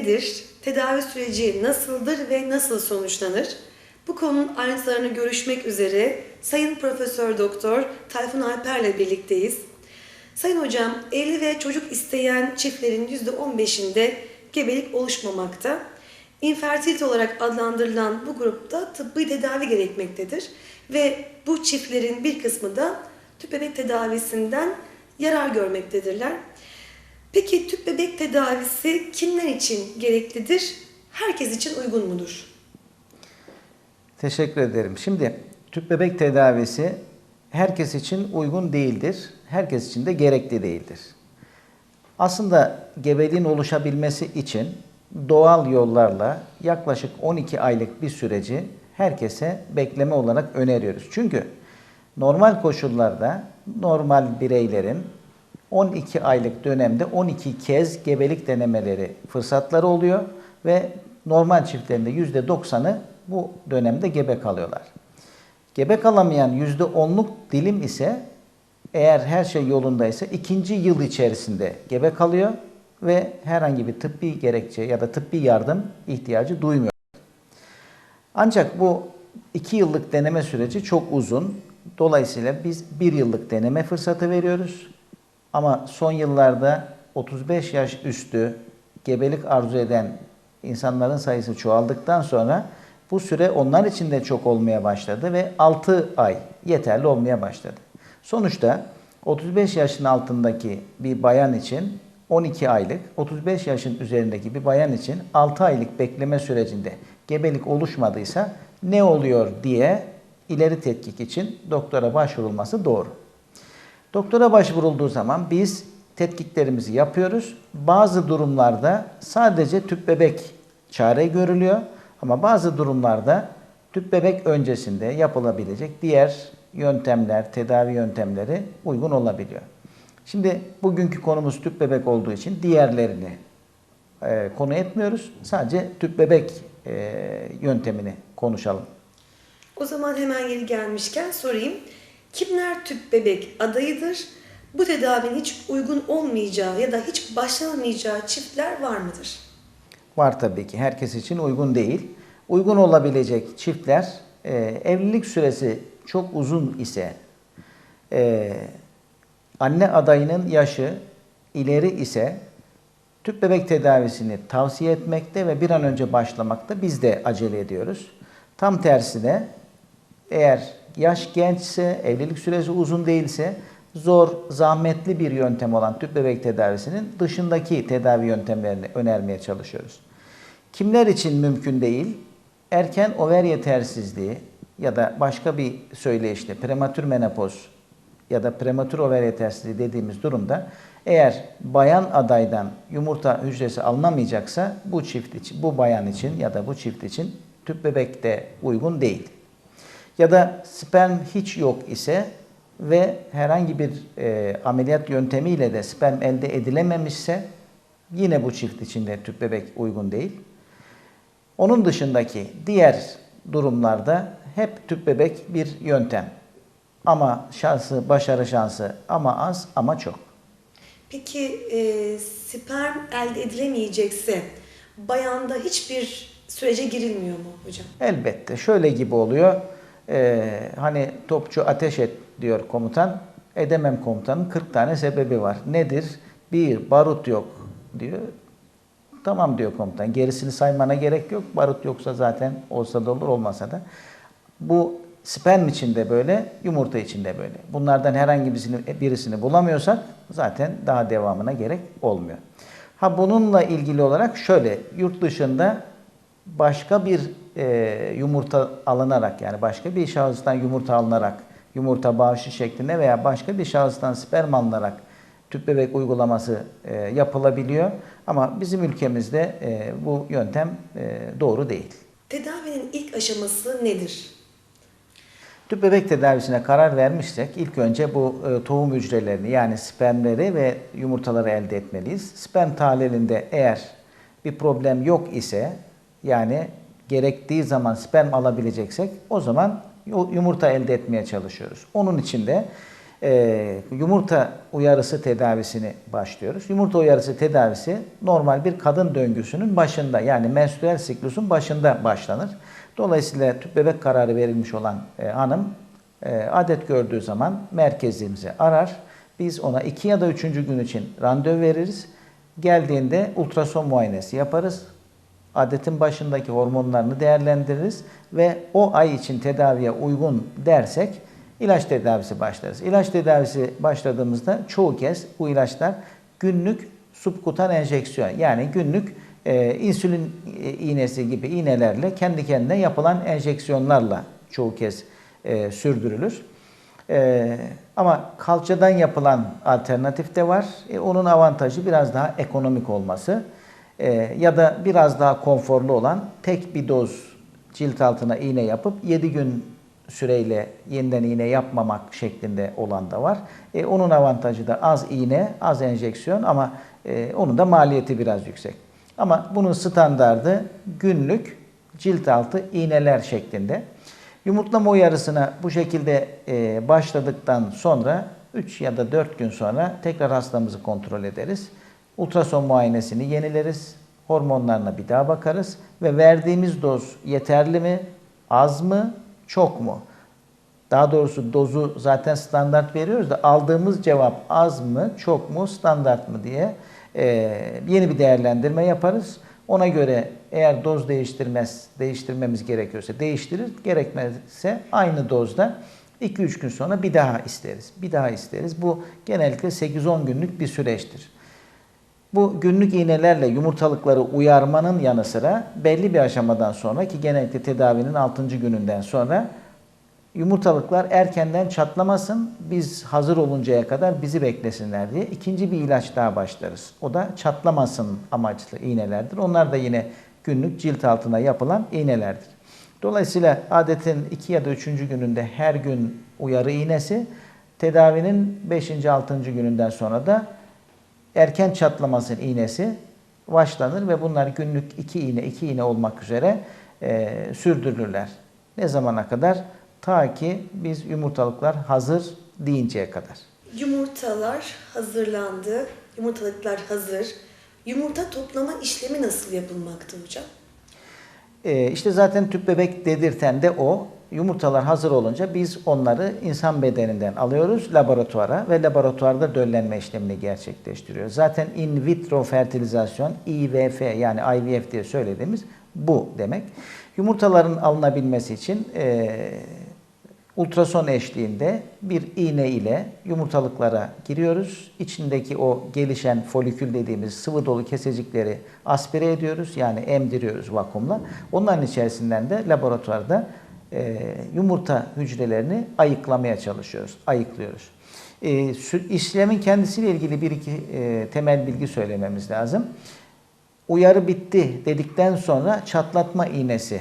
nedir? Tedavi süreci nasıldır ve nasıl sonuçlanır? Bu konunun ayrıntılarını görüşmek üzere Sayın Profesör Doktor Tayfun Alper'le birlikteyiz. Sayın hocam, evli ve çocuk isteyen çiftlerin %15'inde gebelik oluşmamakta. İnfertilite olarak adlandırılan bu grupta tıbbi tedavi gerekmektedir. Ve bu çiftlerin bir kısmı da tüp bebek tedavisinden yarar görmektedirler. Peki tüp bebek tedavisi kimler için gereklidir? Herkes için uygun mudur? Teşekkür ederim. Şimdi tüp bebek tedavisi herkes için uygun değildir. Herkes için de gerekli değildir. Aslında gebeliğin oluşabilmesi için doğal yollarla yaklaşık 12 aylık bir süreci herkese bekleme olarak öneriyoruz. Çünkü normal koşullarda normal bireylerin 12 aylık dönemde 12 kez gebelik denemeleri fırsatları oluyor ve normal çiftlerinde %90'ı bu dönemde gebe kalıyorlar. Gebe kalamayan %10'luk dilim ise eğer her şey yolundaysa ikinci yıl içerisinde gebe kalıyor ve herhangi bir tıbbi gerekçe ya da tıbbi yardım ihtiyacı duymuyor. Ancak bu iki yıllık deneme süreci çok uzun. Dolayısıyla biz bir yıllık deneme fırsatı veriyoruz. Ama son yıllarda 35 yaş üstü gebelik arzu eden insanların sayısı çoğaldıktan sonra bu süre onlar için de çok olmaya başladı ve 6 ay yeterli olmaya başladı. Sonuçta 35 yaşın altındaki bir bayan için 12 aylık, 35 yaşın üzerindeki bir bayan için 6 aylık bekleme sürecinde gebelik oluşmadıysa ne oluyor diye ileri tetkik için doktora başvurulması doğru. Doktora başvurulduğu zaman biz tetkiklerimizi yapıyoruz. Bazı durumlarda sadece tüp bebek çare görülüyor ama bazı durumlarda tüp bebek öncesinde yapılabilecek diğer yöntemler, tedavi yöntemleri uygun olabiliyor. Şimdi bugünkü konumuz tüp bebek olduğu için diğerlerini e, konu etmiyoruz. Sadece tüp bebek e, yöntemini konuşalım. O zaman hemen yeri gelmişken sorayım. Kimler tüp bebek adayıdır? Bu tedavinin hiç uygun olmayacağı ya da hiç başlanamayacağı çiftler var mıdır? Var tabii ki. Herkes için uygun değil. Uygun olabilecek çiftler e, evlilik süresi çok uzun ise, e, anne adayının yaşı ileri ise tüp bebek tedavisini tavsiye etmekte ve bir an önce başlamakta biz de acele ediyoruz. Tam tersine eğer yaş gençse, evlilik süresi uzun değilse zor, zahmetli bir yöntem olan tüp bebek tedavisinin dışındaki tedavi yöntemlerini önermeye çalışıyoruz. Kimler için mümkün değil? Erken over yetersizliği ya da başka bir söyleyişle prematür menopoz ya da prematür over yetersizliği dediğimiz durumda eğer bayan adaydan yumurta hücresi alınamayacaksa bu çift için, bu bayan için ya da bu çift için tüp bebek de uygun değil. Ya da sperm hiç yok ise ve herhangi bir e, ameliyat yöntemiyle de sperm elde edilememişse yine bu çift için de tüp bebek uygun değil. Onun dışındaki diğer durumlarda hep tüp bebek bir yöntem. Ama şansı, başarı şansı ama az ama çok. Peki e, sperm elde edilemeyecekse bayanda hiçbir sürece girilmiyor mu hocam? Elbette şöyle gibi oluyor. Ee, hani topçu ateş et diyor komutan. Edemem komutanın 40 tane sebebi var. Nedir? Bir, barut yok diyor. Tamam diyor komutan. Gerisini saymana gerek yok. Barut yoksa zaten olsa da olur olmasa da. Bu sperm için de böyle, yumurta için de böyle. Bunlardan herhangi birisini, birisini bulamıyorsak zaten daha devamına gerek olmuyor. Ha bununla ilgili olarak şöyle, yurt dışında başka bir e, yumurta alınarak yani başka bir şahıstan yumurta alınarak yumurta bağışı şeklinde veya başka bir şahıstan sperm alınarak tüp bebek uygulaması e, yapılabiliyor. Ama bizim ülkemizde e, bu yöntem e, doğru değil. Tedavinin ilk aşaması nedir? Tüp bebek tedavisine karar vermişsek ilk önce bu e, tohum hücrelerini yani spermleri ve yumurtaları elde etmeliyiz. Sperm tahlilinde eğer bir problem yok ise yani gerektiği zaman sperm alabileceksek o zaman yumurta elde etmeye çalışıyoruz. Onun için de Ee, yumurta uyarısı tedavisini başlıyoruz. Yumurta uyarısı tedavisi normal bir kadın döngüsünün başında yani menstrüel siklusun başında başlanır. Dolayısıyla tüp bebek kararı verilmiş olan e, hanım e, adet gördüğü zaman merkezimizi arar. Biz ona iki ya da üçüncü gün için randevu veririz. Geldiğinde ultrason muayenesi yaparız. Adetin başındaki hormonlarını değerlendiririz ve o ay için tedaviye uygun dersek ilaç tedavisi başlarız. İlaç tedavisi başladığımızda çoğu kez bu ilaçlar günlük subkutan enjeksiyon yani günlük e, insülin iğnesi gibi iğnelerle kendi kendine yapılan enjeksiyonlarla çoğu kez e, sürdürülür. E, ama kalçadan yapılan alternatif de var. E, onun avantajı biraz daha ekonomik olması. E, ya da biraz daha konforlu olan tek bir doz cilt altına iğne yapıp 7 gün süreyle yeniden iğne yapmamak şeklinde olan da var. E, onun avantajı da az iğne, az enjeksiyon ama e, onun da maliyeti biraz yüksek. Ama bunun standardı günlük cilt altı iğneler şeklinde. Yumurtlama uyarısına bu şekilde e, başladıktan sonra 3 ya da 4 gün sonra tekrar hastamızı kontrol ederiz. Ultrason muayenesini yenileriz. Hormonlarına bir daha bakarız ve verdiğimiz doz yeterli mi, az mı, çok mu? Daha doğrusu dozu zaten standart veriyoruz da aldığımız cevap az mı, çok mu, standart mı diye e, yeni bir değerlendirme yaparız. Ona göre eğer doz değiştirmez, değiştirmemiz gerekiyorsa değiştirir, gerekmezse aynı dozda 2-3 gün sonra bir daha isteriz. Bir daha isteriz. Bu genellikle 8-10 günlük bir süreçtir. Bu günlük iğnelerle yumurtalıkları uyarmanın yanı sıra belli bir aşamadan sonra ki genellikle tedavinin 6. gününden sonra yumurtalıklar erkenden çatlamasın, biz hazır oluncaya kadar bizi beklesinler diye ikinci bir ilaç daha başlarız. O da çatlamasın amaçlı iğnelerdir. Onlar da yine günlük cilt altına yapılan iğnelerdir. Dolayısıyla adetin 2 ya da 3. gününde her gün uyarı iğnesi, tedavinin 5. 6. gününden sonra da erken çatlamasın iğnesi başlanır ve bunlar günlük 2 iğne 2 iğne olmak üzere e, sürdürülürler. Ne zamana kadar? Ta ki biz yumurtalıklar hazır deyinceye kadar. Yumurtalar hazırlandı. Yumurtalıklar hazır. Yumurta toplama işlemi nasıl yapılmakta hocam? Ee, işte zaten tüp bebek dedirten de o. Yumurtalar hazır olunca biz onları insan bedeninden alıyoruz laboratuvara ve laboratuvarda döllenme işlemini gerçekleştiriyoruz. Zaten in vitro fertilizasyon IVF yani IVF diye söylediğimiz bu demek. Yumurtaların alınabilmesi için e, ultrason eşliğinde bir iğne ile yumurtalıklara giriyoruz. İçindeki o gelişen folikül dediğimiz sıvı dolu kesecikleri aspire ediyoruz. Yani emdiriyoruz vakumla. Onların içerisinden de laboratuvarda e, yumurta hücrelerini ayıklamaya çalışıyoruz. Ayıklıyoruz. E, işlemin kendisiyle ilgili bir iki e, temel bilgi söylememiz lazım. Uyarı bitti dedikten sonra çatlatma iğnesi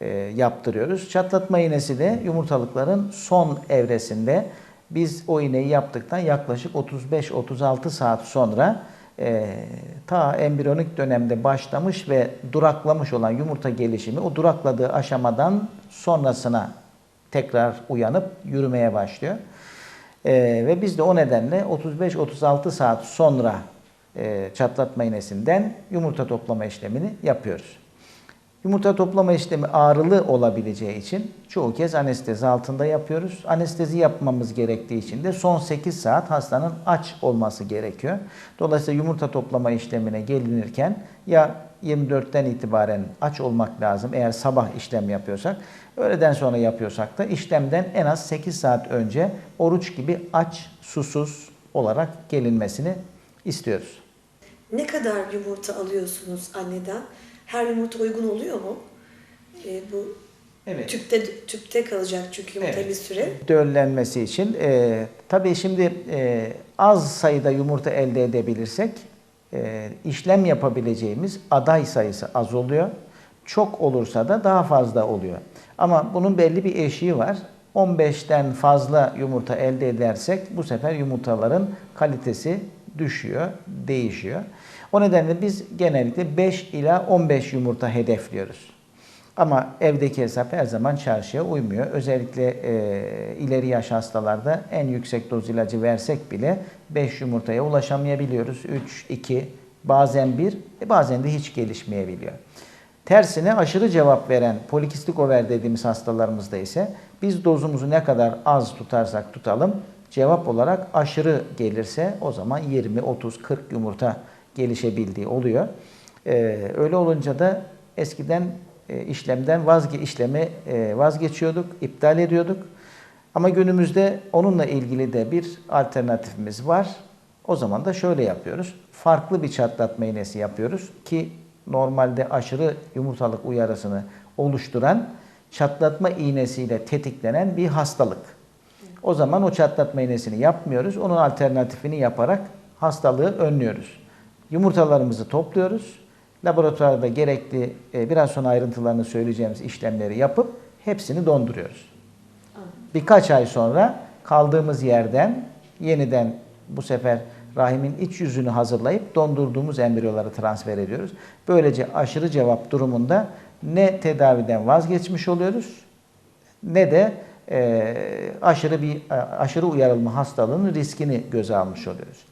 e, yaptırıyoruz. Çatlatma iğnesi de yumurtalıkların son evresinde biz o iğneyi yaptıktan yaklaşık 35-36 saat sonra e, ta embriyonik dönemde başlamış ve duraklamış olan yumurta gelişimi o durakladığı aşamadan sonrasına tekrar uyanıp yürümeye başlıyor. E, ve biz de o nedenle 35-36 saat sonra e, çatlatma iğnesinden yumurta toplama işlemini yapıyoruz. Yumurta toplama işlemi ağrılı olabileceği için çoğu kez anestezi altında yapıyoruz. Anestezi yapmamız gerektiği için de son 8 saat hastanın aç olması gerekiyor. Dolayısıyla yumurta toplama işlemine gelinirken ya 24'ten itibaren aç olmak lazım eğer sabah işlem yapıyorsak. Öğleden sonra yapıyorsak da işlemden en az 8 saat önce oruç gibi aç, susuz olarak gelinmesini istiyoruz. Ne kadar yumurta alıyorsunuz anneden? Her yumurta uygun oluyor mu? Ee, bu Evet. tüpte tüpte kalacak çünkü yumurta Evet. bir süre. döllenmesi için e, tabii şimdi e, az sayıda yumurta elde edebilirsek e, işlem yapabileceğimiz aday sayısı az oluyor. Çok olursa da daha fazla oluyor. Ama bunun belli bir eşiği var. 15'ten fazla yumurta elde edersek bu sefer yumurtaların kalitesi düşüyor, değişiyor. O nedenle biz genellikle 5 ila 15 yumurta hedefliyoruz. Ama evdeki hesap her zaman çarşıya uymuyor. Özellikle e, ileri yaş hastalarda en yüksek doz ilacı versek bile 5 yumurtaya ulaşamayabiliyoruz. 3, 2, bazen 1, e, bazen de hiç gelişmeyebiliyor. Tersine aşırı cevap veren polikistik over dediğimiz hastalarımızda ise biz dozumuzu ne kadar az tutarsak tutalım cevap olarak aşırı gelirse o zaman 20, 30, 40 yumurta gelişebildiği oluyor. Ee, öyle olunca da eskiden e, işlemden vazge işlemi e, vazgeçiyorduk, iptal ediyorduk. Ama günümüzde onunla ilgili de bir alternatifimiz var. O zaman da şöyle yapıyoruz. Farklı bir çatlatma iğnesi yapıyoruz ki normalde aşırı yumurtalık uyarısını oluşturan çatlatma iğnesiyle tetiklenen bir hastalık. O zaman o çatlatma iğnesini yapmıyoruz. Onun alternatifini yaparak hastalığı önlüyoruz. Yumurtalarımızı topluyoruz. Laboratuvarda gerekli e, biraz sonra ayrıntılarını söyleyeceğimiz işlemleri yapıp hepsini donduruyoruz. Birkaç ay sonra kaldığımız yerden yeniden bu sefer rahimin iç yüzünü hazırlayıp dondurduğumuz embriyoları transfer ediyoruz. Böylece aşırı cevap durumunda ne tedaviden vazgeçmiş oluyoruz ne de e, aşırı bir aşırı uyarılma hastalığının riskini göze almış oluyoruz.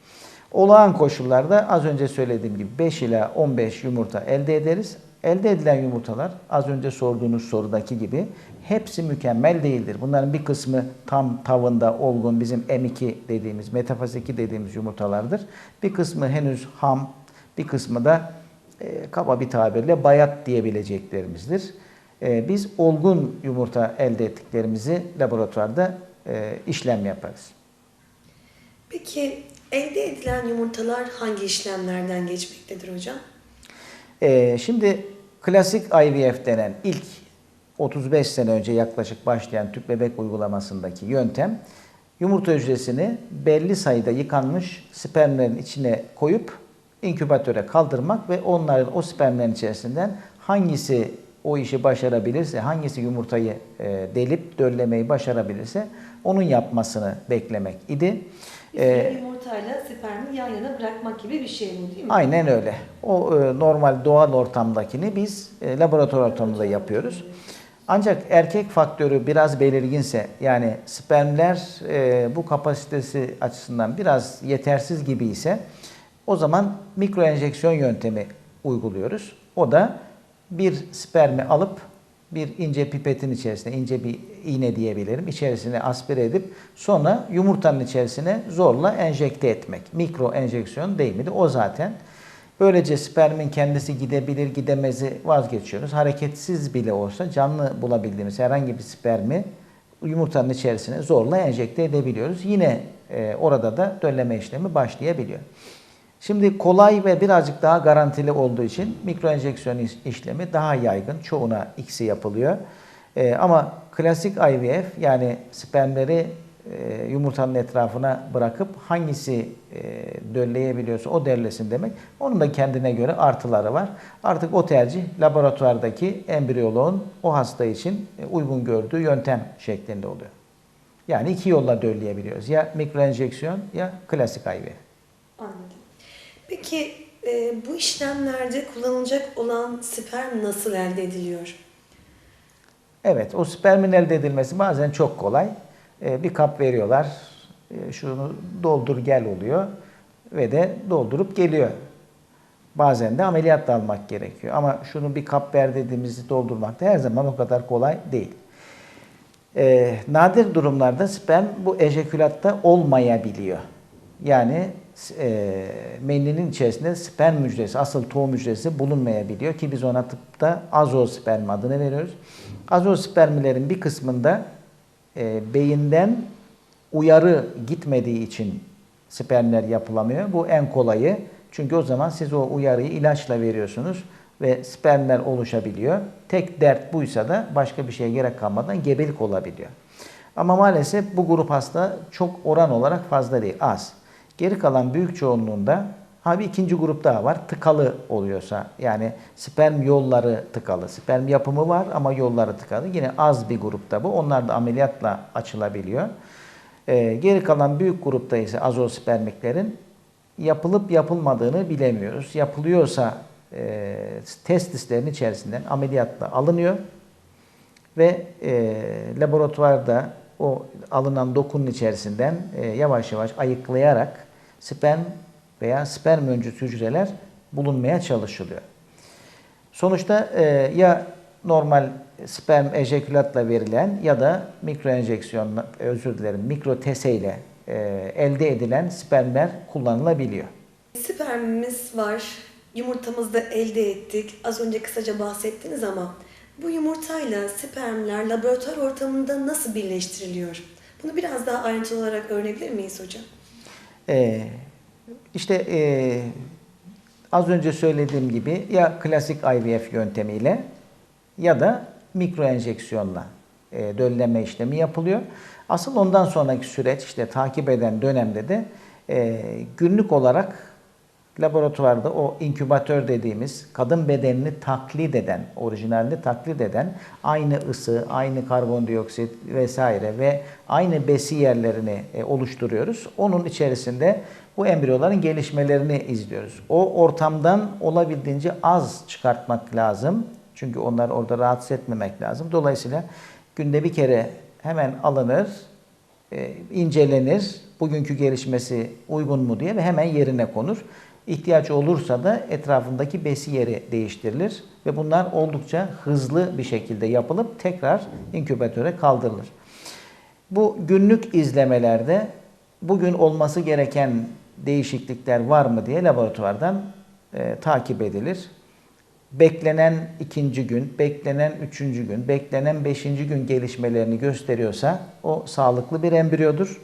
Olağan koşullarda az önce söylediğim gibi 5 ila 15 yumurta elde ederiz. Elde edilen yumurtalar az önce sorduğunuz sorudaki gibi hepsi mükemmel değildir. Bunların bir kısmı tam tavında olgun bizim M2 dediğimiz, metafaz 2 dediğimiz yumurtalardır. Bir kısmı henüz ham, bir kısmı da e, kaba bir tabirle bayat diyebileceklerimizdir. E, biz olgun yumurta elde ettiklerimizi laboratuvarda e, işlem yaparız. Peki elde edilen yumurtalar hangi işlemlerden geçmektedir hocam? Ee, şimdi klasik IVF denen ilk 35 sene önce yaklaşık başlayan tüp bebek uygulamasındaki yöntem yumurta hücresini belli sayıda yıkanmış spermlerin içine koyup inkübatöre kaldırmak ve onların o spermlerin içerisinden hangisi o işi başarabilirse, hangisi yumurtayı e, delip döllemeyi başarabilirse onun yapmasını beklemek idi. Ee, yumurtayla spermi yan yana bırakmak gibi bir şey bu değil mi? Aynen öyle. O e, normal doğal ortamdakini biz e, laboratuvar ortamında yapıyoruz. Ancak erkek faktörü biraz belirginse yani spermler e, bu kapasitesi açısından biraz yetersiz gibi ise o zaman mikro enjeksiyon yöntemi uyguluyoruz. O da bir spermi alıp bir ince pipetin içerisine, ince bir iğne diyebilirim, içerisine aspire edip sonra yumurtanın içerisine zorla enjekte etmek. Mikro enjeksiyon deyimi de o zaten. Böylece spermin kendisi gidebilir gidemezi vazgeçiyoruz. Hareketsiz bile olsa canlı bulabildiğimiz herhangi bir spermi yumurtanın içerisine zorla enjekte edebiliyoruz. Yine e, orada da dölleme işlemi başlayabiliyor. Şimdi kolay ve birazcık daha garantili olduğu için mikro enjeksiyon iş- işlemi daha yaygın. Çoğuna ikisi yapılıyor. Ee, ama klasik IVF yani spermleri e, yumurtanın etrafına bırakıp hangisi e, dölleyebiliyorsa o derlesin demek. Onun da kendine göre artıları var. Artık o tercih laboratuvardaki embriyoloğun o hasta için e, uygun gördüğü yöntem şeklinde oluyor. Yani iki yolla dölleyebiliyoruz. Ya mikro enjeksiyon ya klasik IVF. Peki e, bu işlemlerde kullanılacak olan sperm nasıl elde ediliyor? Evet, o spermin elde edilmesi bazen çok kolay. Ee, bir kap veriyorlar, ee, şunu doldur gel oluyor ve de doldurup geliyor. Bazen de ameliyat da almak gerekiyor. Ama şunu bir kap ver dediğimizi doldurmak da her zaman o kadar kolay değil. Ee, nadir durumlarda sperm bu ejekülatta olmayabiliyor. Yani e, meninin içerisinde sperm hücresi, asıl tohum hücresi bulunmayabiliyor ki biz ona tıpta azosperm adını veriyoruz. Azospermilerin bir kısmında e, beyinden uyarı gitmediği için spermler yapılamıyor. Bu en kolayı. Çünkü o zaman siz o uyarıyı ilaçla veriyorsunuz ve spermler oluşabiliyor. Tek dert buysa da başka bir şeye gerek kalmadan gebelik olabiliyor. Ama maalesef bu grup hasta çok oran olarak fazla değil, az. Geri kalan büyük çoğunluğunda ha bir ikinci grup daha var. Tıkalı oluyorsa yani sperm yolları tıkalı. Sperm yapımı var ama yolları tıkalı. Yine az bir grupta bu. Onlar da ameliyatla açılabiliyor. Ee, geri kalan büyük grupta ise azospermiklerin yapılıp yapılmadığını bilemiyoruz. Yapılıyorsa e, testislerin içerisinden ameliyatla alınıyor ve e, laboratuvarda o alınan dokunun içerisinden e, yavaş yavaş ayıklayarak sperm veya sperm öncüsü hücreler bulunmaya çalışılıyor. Sonuçta e, ya normal sperm ejekülatla verilen ya da mikro enjeksiyonla, özür dilerim, mikro tese ile e, elde edilen spermler kullanılabiliyor. Spermimiz var. Yumurtamızı da elde ettik. Az önce kısaca bahsettiniz ama bu yumurtayla spermler laboratuvar ortamında nasıl birleştiriliyor? Bunu biraz daha ayrıntılı olarak öğrenebilir miyiz hocam? Ee, işte e, az önce söylediğim gibi ya klasik IVF yöntemiyle ya da mikro enjeksiyonla e, dölleme işlemi yapılıyor. Asıl ondan sonraki süreç işte takip eden dönemde de e, günlük olarak laboratuvarda o inkübatör dediğimiz kadın bedenini taklit eden, orijinalini taklit eden aynı ısı, aynı karbondioksit vesaire ve aynı besi yerlerini e, oluşturuyoruz. Onun içerisinde bu embriyoların gelişmelerini izliyoruz. O ortamdan olabildiğince az çıkartmak lazım. Çünkü onları orada rahatsız etmemek lazım. Dolayısıyla günde bir kere hemen alınır, e, incelenir, bugünkü gelişmesi uygun mu diye ve hemen yerine konur. İhtiyaç olursa da etrafındaki besi yeri değiştirilir ve bunlar oldukça hızlı bir şekilde yapılıp tekrar inkübatöre kaldırılır. Bu günlük izlemelerde bugün olması gereken değişiklikler var mı diye laboratuvardan e, takip edilir. Beklenen ikinci gün, beklenen üçüncü gün, beklenen beşinci gün gelişmelerini gösteriyorsa o sağlıklı bir embriyodur.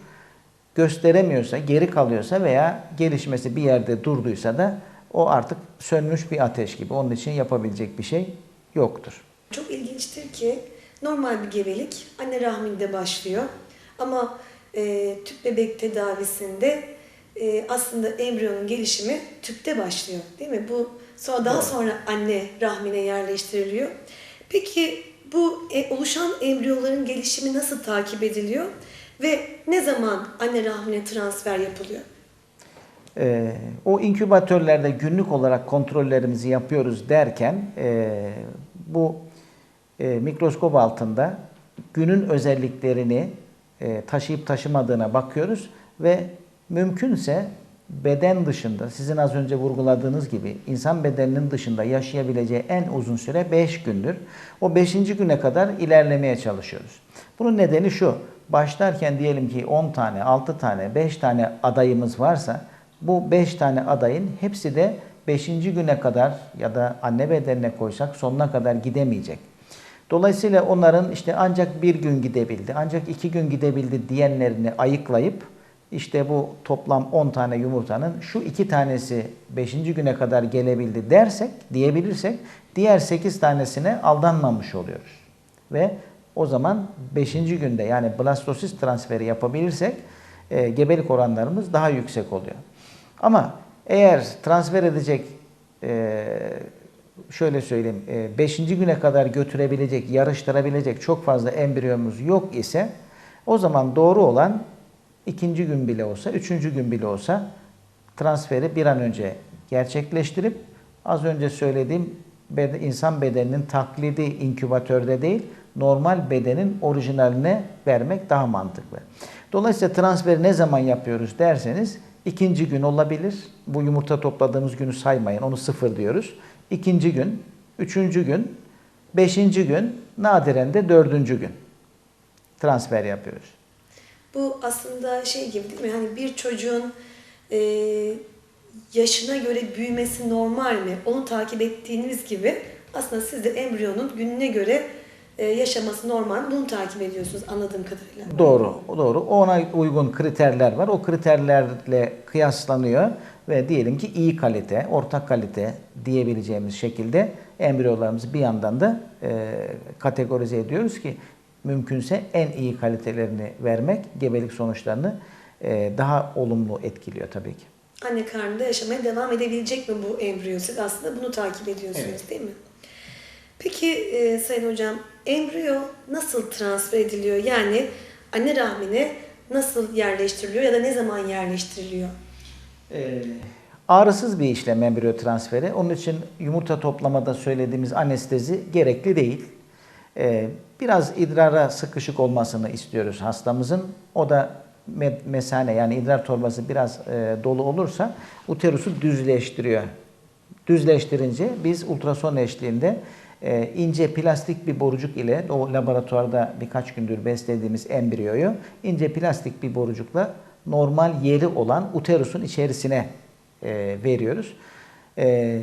Gösteremiyorsa, geri kalıyorsa veya gelişmesi bir yerde durduysa da o artık sönmüş bir ateş gibi. Onun için yapabilecek bir şey yoktur. Çok ilginçtir ki normal bir gebelik anne rahminde başlıyor. Ama e, tüp bebek tedavisinde e, aslında embriyonun gelişimi tüpte başlıyor. Değil mi? Bu sonra daha Doğru. sonra anne rahmine yerleştiriliyor. Peki bu e, oluşan embriyoların gelişimi nasıl takip ediliyor ve ne zaman anne rahmine transfer yapılıyor? Ee, o inkübatörlerde günlük olarak kontrollerimizi yapıyoruz derken e, bu e, mikroskop altında günün özelliklerini e, taşıyıp taşımadığına bakıyoruz ve mümkünse beden dışında sizin az önce vurguladığınız gibi insan bedeninin dışında yaşayabileceği en uzun süre 5 gündür. O 5. güne kadar ilerlemeye çalışıyoruz. Bunun nedeni şu. Başlarken diyelim ki 10 tane, 6 tane, 5 tane adayımız varsa bu 5 tane adayın hepsi de 5. güne kadar ya da anne bedenine koysak sonuna kadar gidemeyecek. Dolayısıyla onların işte ancak bir gün gidebildi, ancak iki gün gidebildi diyenlerini ayıklayıp işte bu toplam 10 tane yumurtanın şu iki tanesi 5. güne kadar gelebildi dersek, diyebilirsek diğer 8 tanesine aldanmamış oluyoruz. Ve o zaman 5. günde yani blastosis transferi yapabilirsek e, gebelik oranlarımız daha yüksek oluyor. Ama eğer transfer edecek e, şöyle söyleyeyim 5. güne kadar götürebilecek, yarıştırabilecek çok fazla embriyomuz yok ise o zaman doğru olan ikinci gün bile olsa, üçüncü gün bile olsa transferi bir an önce gerçekleştirip az önce söylediğim insan bedeninin taklidi inkübatörde değil, normal bedenin orijinaline vermek daha mantıklı. Dolayısıyla transferi ne zaman yapıyoruz derseniz ikinci gün olabilir. Bu yumurta topladığımız günü saymayın, onu sıfır diyoruz. İkinci gün, üçüncü gün, beşinci gün, nadiren de dördüncü gün transfer yapıyoruz. Bu aslında şey gibi değil mi? Hani bir çocuğun e, yaşına göre büyümesi normal mi? Onu takip ettiğiniz gibi aslında siz de embriyonun gününe göre yaşaması normal? Bunu takip ediyorsunuz anladığım kadarıyla. Doğru, doğru. Ona uygun kriterler var. O kriterlerle kıyaslanıyor ve diyelim ki iyi kalite, orta kalite diyebileceğimiz şekilde embriyolarımızı bir yandan da e, kategorize ediyoruz ki mümkünse en iyi kalitelerini vermek gebelik sonuçlarını e, daha olumlu etkiliyor tabii ki. Anne karnında yaşamaya devam edebilecek mi bu embriyo? Siz aslında bunu takip ediyorsunuz Evet. değil mi? Peki e, Sayın Hocam, embriyo nasıl transfer ediliyor? Yani anne rahmine nasıl yerleştiriliyor ya da ne zaman yerleştiriliyor? Ee, ağrısız bir işlem embriyo transferi. Onun için yumurta toplamada söylediğimiz anestezi gerekli değil. E, biraz idrara sıkışık olmasını istiyoruz hastamızın. O da me- mesane yani idrar torbası biraz e, dolu olursa uterusu düzleştiriyor. Düzleştirince biz ultrason eşliğinde e, ince plastik bir borucuk ile o laboratuvarda birkaç gündür beslediğimiz embriyoyu ince plastik bir borucukla normal yeri olan uterusun içerisine e, veriyoruz. E,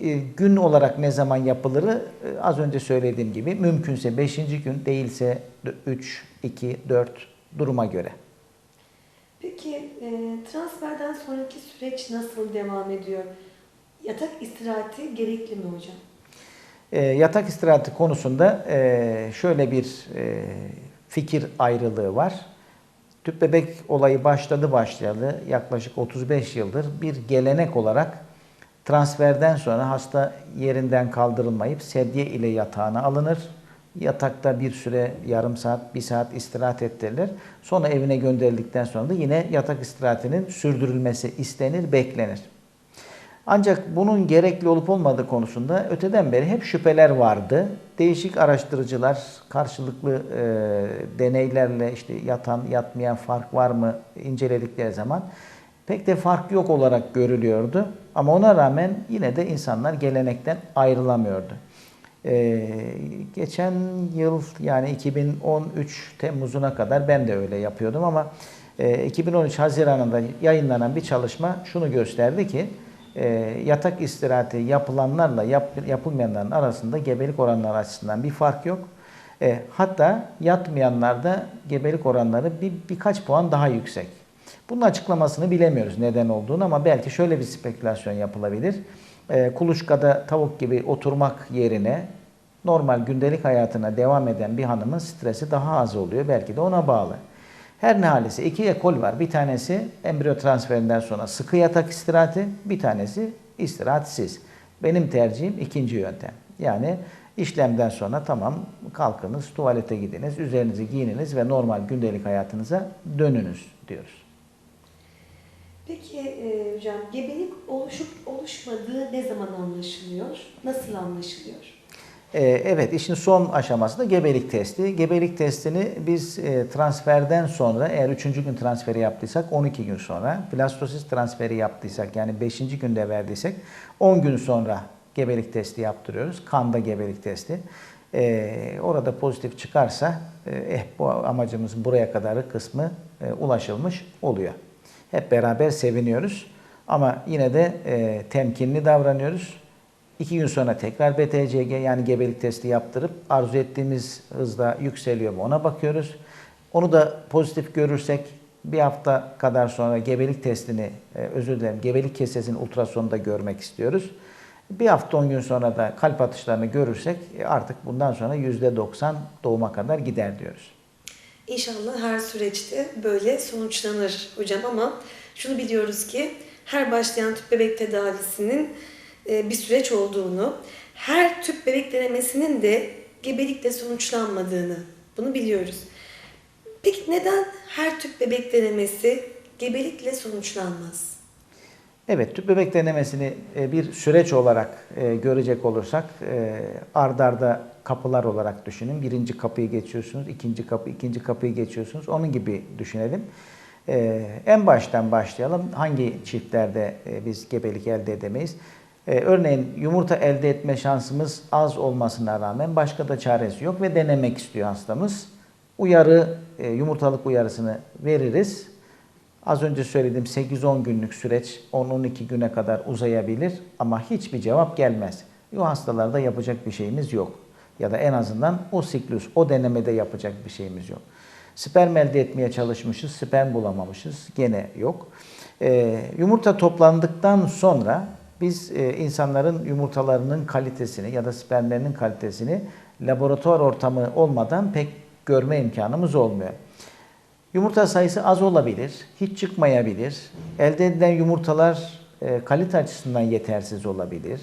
e, gün olarak ne zaman yapılırı e, az önce söylediğim gibi mümkünse 5. gün değilse 3, 2, 4 duruma göre. Peki transferden sonraki süreç nasıl devam ediyor? Yatak istirahati gerekli mi hocam? E, yatak istirahati konusunda e, şöyle bir e, fikir ayrılığı var. Tüp bebek olayı başladı başlayalı yaklaşık 35 yıldır bir gelenek olarak transferden sonra hasta yerinden kaldırılmayıp sedye ile yatağına alınır. Yatakta bir süre yarım saat, bir saat istirahat ettirilir. Sonra evine gönderildikten sonra da yine yatak istirahatinin sürdürülmesi istenir, beklenir. Ancak bunun gerekli olup olmadığı konusunda öteden beri hep şüpheler vardı. Değişik araştırıcılar karşılıklı e, deneylerle işte yatan yatmayan fark var mı inceledikleri zaman pek de fark yok olarak görülüyordu. Ama ona rağmen yine de insanlar gelenekten ayrılamıyordu. E, geçen yıl yani 2013 Temmuz'una kadar ben de öyle yapıyordum ama e, 2013 Haziran'ında yayınlanan bir çalışma şunu gösterdi ki e, yatak istirahati yapılanlarla yap, yapılmayanların arasında gebelik oranları açısından bir fark yok. E, hatta yatmayanlarda gebelik oranları bir birkaç puan daha yüksek. Bunun açıklamasını bilemiyoruz neden olduğunu ama belki şöyle bir spekülasyon yapılabilir. E, kuluçkada tavuk gibi oturmak yerine normal gündelik hayatına devam eden bir hanımın stresi daha az oluyor. Belki de ona bağlı. Her ne halise iki ekol var. Bir tanesi embriyo transferinden sonra sıkı yatak istirahati, bir tanesi istirahatsiz. Benim tercihim ikinci yöntem. Yani işlemden sonra tamam kalkınız, tuvalete gidiniz, üzerinizi giyininiz ve normal gündelik hayatınıza dönünüz diyoruz. Peki e, hocam gebelik oluşup oluşmadığı ne zaman anlaşılıyor? Nasıl anlaşılıyor? Ee, Evet, işin son aşaması da gebelik testi. Gebelik testini biz e, transferden sonra, eğer 3. gün transferi yaptıysak 12 gün sonra, plastosis transferi yaptıysak yani 5. günde verdiysek 10 gün sonra gebelik testi yaptırıyoruz. Kanda gebelik testi. Ee, orada pozitif çıkarsa, e, eh bu amacımızın buraya kadar kısmı e, ulaşılmış oluyor. Hep beraber seviniyoruz. Ama yine de temkinli davranıyoruz. İki gün sonra tekrar BTCG yani gebelik testi yaptırıp arzu ettiğimiz hızda yükseliyor mu ona bakıyoruz. Onu da pozitif görürsek bir hafta kadar sonra gebelik testini, e, özür dilerim gebelik kesesini ultrasonda görmek istiyoruz. Bir hafta 10 gün sonra da kalp atışlarını görürsek e, artık bundan sonra %90 doğuma kadar gider diyoruz. İnşallah her süreçte böyle sonuçlanır hocam ama şunu biliyoruz ki her başlayan tüp bebek tedavisinin bir süreç olduğunu, her tüp bebek denemesinin de gebelikle sonuçlanmadığını bunu biliyoruz. Peki neden her tüp bebek denemesi gebelikle sonuçlanmaz? Evet, tüp bebek denemesini e, bir süreç olarak e, görecek olursak e, ardarda kapılar olarak düşünün. Birinci kapıyı geçiyorsunuz, ikinci kapı, ikinci kapıyı geçiyorsunuz. Onun gibi düşünelim. E, En baştan başlayalım. Hangi çiftlerde e, biz gebelik elde edemeyiz? E, Örneğin yumurta elde etme şansımız az olmasına rağmen başka da çaresi yok ve denemek istiyor hastamız. Uyarı, e, yumurtalık uyarısını veririz. Az önce söylediğim 8-10 günlük süreç 10-12 güne kadar uzayabilir ama hiçbir cevap gelmez. O hastalarda yapacak bir şeyimiz yok. Ya da en azından o siklus, o denemede yapacak bir şeyimiz yok. Sperm elde etmeye çalışmışız, sperm bulamamışız, gene yok. Ee, yumurta toplandıktan sonra biz e, insanların yumurtalarının kalitesini ya da spermlerinin kalitesini laboratuvar ortamı olmadan pek görme imkanımız olmuyor. Yumurta sayısı az olabilir, hiç çıkmayabilir. Elde edilen yumurtalar e, kalite açısından yetersiz olabilir.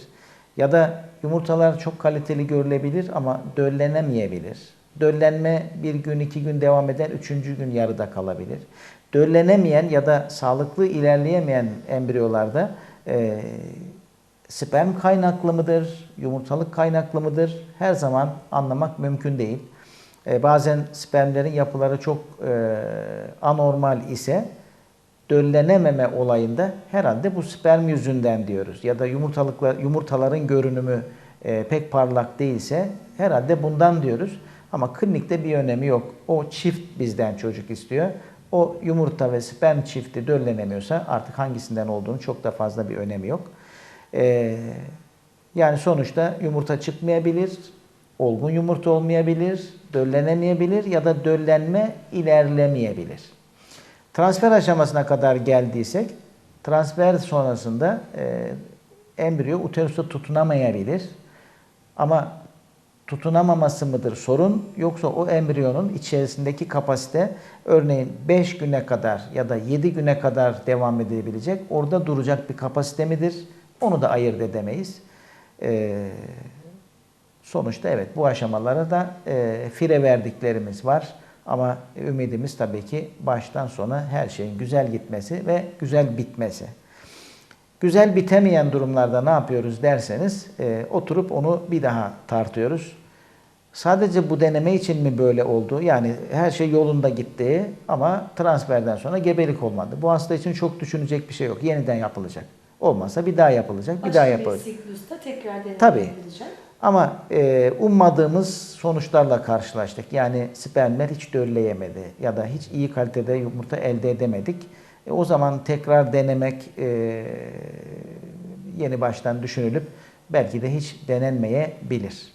Ya da yumurtalar çok kaliteli görülebilir ama döllenemeyebilir. Döllenme bir gün, iki gün devam eder, üçüncü gün yarıda kalabilir. Döllenemeyen ya da sağlıklı ilerleyemeyen embriyolarda e, sperm kaynaklı mıdır, yumurtalık kaynaklı mıdır her zaman anlamak mümkün değil. E, bazen spermlerin yapıları çok e, anormal ise döllenememe olayında herhalde bu sperm yüzünden diyoruz. Ya da yumurtalıklar, yumurtaların görünümü e, pek parlak değilse herhalde bundan diyoruz. Ama klinikte bir önemi yok. O çift bizden çocuk istiyor. O yumurta ve sperm çifti döllenemiyorsa artık hangisinden olduğunu çok da fazla bir önemi yok. E, yani sonuçta yumurta çıkmayabilir, olgun yumurta olmayabilir, döllenemeyebilir ya da döllenme ilerlemeyebilir. Transfer aşamasına kadar geldiysek, transfer sonrasında e, embriyo uterusta tutunamayabilir. Ama tutunamaması mıdır sorun yoksa o embriyonun içerisindeki kapasite örneğin 5 güne kadar ya da 7 güne kadar devam edebilecek orada duracak bir kapasite midir? Onu da ayırt edemeyiz. Ee, sonuçta evet bu aşamalara da e, fire verdiklerimiz var. Ama ümidimiz tabii ki baştan sona her şeyin güzel gitmesi ve güzel bitmesi. Güzel bitemeyen durumlarda ne yapıyoruz derseniz e, oturup onu bir daha tartıyoruz. Sadece bu deneme için mi böyle oldu? Yani her şey yolunda gitti ama transferden sonra gebelik olmadı. Bu hasta için çok düşünecek bir şey yok. Yeniden yapılacak. Olmazsa bir daha yapılacak, bir daha yapılacak. siklusta tekrar deneme Tabii. Ama e, ummadığımız sonuçlarla karşılaştık. Yani spermler hiç dölleyemedi ya da hiç iyi kalitede yumurta elde edemedik. E, o zaman tekrar denemek e, yeni baştan düşünülüp belki de hiç denenmeyebilir.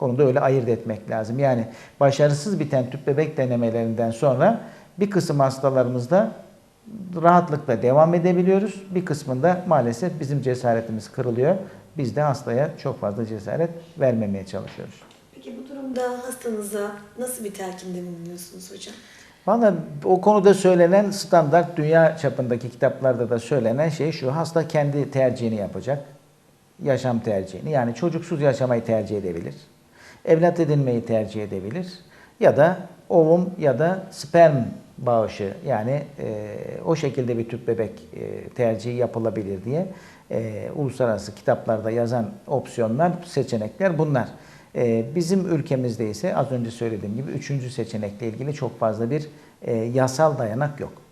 Onu da öyle ayırt etmek lazım. Yani başarısız biten tüp bebek denemelerinden sonra bir kısım hastalarımızda rahatlıkla devam edebiliyoruz. Bir kısmında maalesef bizim cesaretimiz kırılıyor. Biz de hastaya çok fazla cesaret vermemeye çalışıyoruz. Peki bu durumda hastanıza nasıl bir telkinde bulunuyorsunuz hocam? Valla o konuda söylenen standart dünya çapındaki kitaplarda da söylenen şey şu. Hasta kendi tercihini yapacak. Yaşam tercihini. Yani çocuksuz yaşamayı tercih edebilir. Evlat edinmeyi tercih edebilir. Ya da ovum ya da sperm bağışı yani e, o şekilde bir tüp bebek e, tercihi yapılabilir diye e, uluslararası kitaplarda yazan opsiyonlar, seçenekler bunlar. E, bizim ülkemizde ise az önce söylediğim gibi üçüncü seçenekle ilgili çok fazla bir e, yasal dayanak yok.